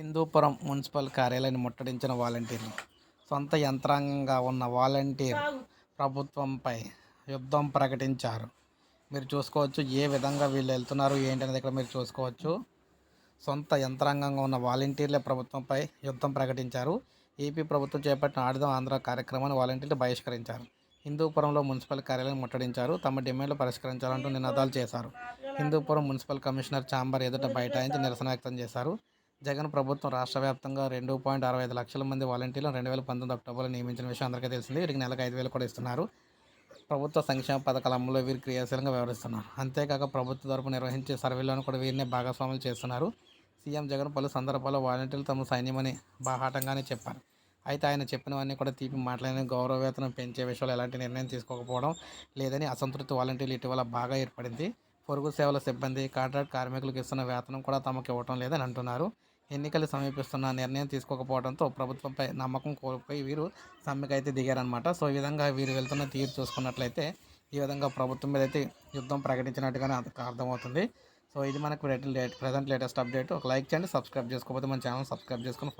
Hindupuram municipal కార్యాలయాన్ని ముట్టడించిన వాలంటీర్లు సొంత యంత్రాంగంగా ఉన్న వాలంటీర్ ప్రభుత్వంపై యుద్ధం ప్రకటించారు. మీరు చూసుకోవచ్చు ఏ విధంగా వీళ్ళు వెళ్తున్నారు ఏంటి అనేది ఇక్కడ మీరు చూసుకోవచ్చు. సొంత యంత్రాంగంగా ఉన్న వాలంటీర్లే ప్రభుత్వంపై యుద్ధం ప్రకటించారు. ఏపీ ప్రభుత్వం చేపట్టిన ఆడుదాం ఆంధ్ర కార్యక్రమాన్ని వాలంటీర్లు బహిష్కరించారు. హిందూపురంలో మున్సిపల్ కార్యాలయం ముట్టడించారు. తమ డిమాండ్లు పరిష్కరించాలంటూ నినాదాలు చేశారు. హిందూపురం మున్సిపల్ కమిషనర్ ఛాంబర్ ఎదుట బైఠాయించి నిరసన వ్యక్తం చేశారు. జగన్ ప్రభుత్వం రాష్ట్ర వ్యాప్తంగా రెండు పాయింట్ అరవై ఐదు లక్షల మంది వాలంటీర్లు రెండు వేల పంతొమ్మిది అక్టోబర్లో నియమించిన విషయం అందరికీ తెలిసింది. వీరికి నెలకు ఐదు వేలు కూడా ఇస్తున్నారు. ప్రభుత్వ సంక్షేమ పథకాల అమలులో వీరు క్రియాశీలంగా వ్యవహరిస్తున్నారు. అంతేకాక ప్రభుత్వ తరపు నిర్వహించే సర్వేలోనూ కూడా వీరిని భాగస్వాములు చేస్తున్నారు. సీఎం జగన్ పలు సందర్భాల్లో వాలంటీర్లు తమ సైన్యమని బాహాటంగానే చెప్పారు. అయితే ఆయన చెప్పినవన్నీ కూడా తీపి మాట్లాడిన గౌరవ వేతనం పెంచే విషయంలో ఎలాంటి నిర్ణయం తీసుకోకపోవడం లేదని అసంతృప్తి వాలంటీర్లు ఇటీవల బాగా ఏర్పడింది. పొరుగు సేవల సిబ్బంది కాంట్రాక్ట్ కార్మికులకు ఇస్తున్న వేతనం కూడా తమకు ఇవ్వటం లేదని అంటున్నారు. ఎన్నికలు సమీపిస్తున్న నిర్ణయం తీసుకోకపోవడంతో ప్రభుత్వంపై నమ్మకం కోల్పోయి వీరు సమ్మెకు అయితే దిగారనమాట సో ఈ విధంగా వీరు వెళ్తున్న తీరు చూసుకున్నట్లయితే ఈ విధంగా ప్రభుత్వం మీద అయితే యుద్ధం ప్రకటించినట్టుగానే అర్థ- అర్థమవుతుంది. సో ఇది మనకు ప్రజెంట్ లేటెస్ట్ అప్డేట్. ఒక లైక్ చేయండి సబ్స్క్రైబ్ చేసుకోకపోతే మన ఛానల్ సబ్స్క్రైబ్ చేసుకుని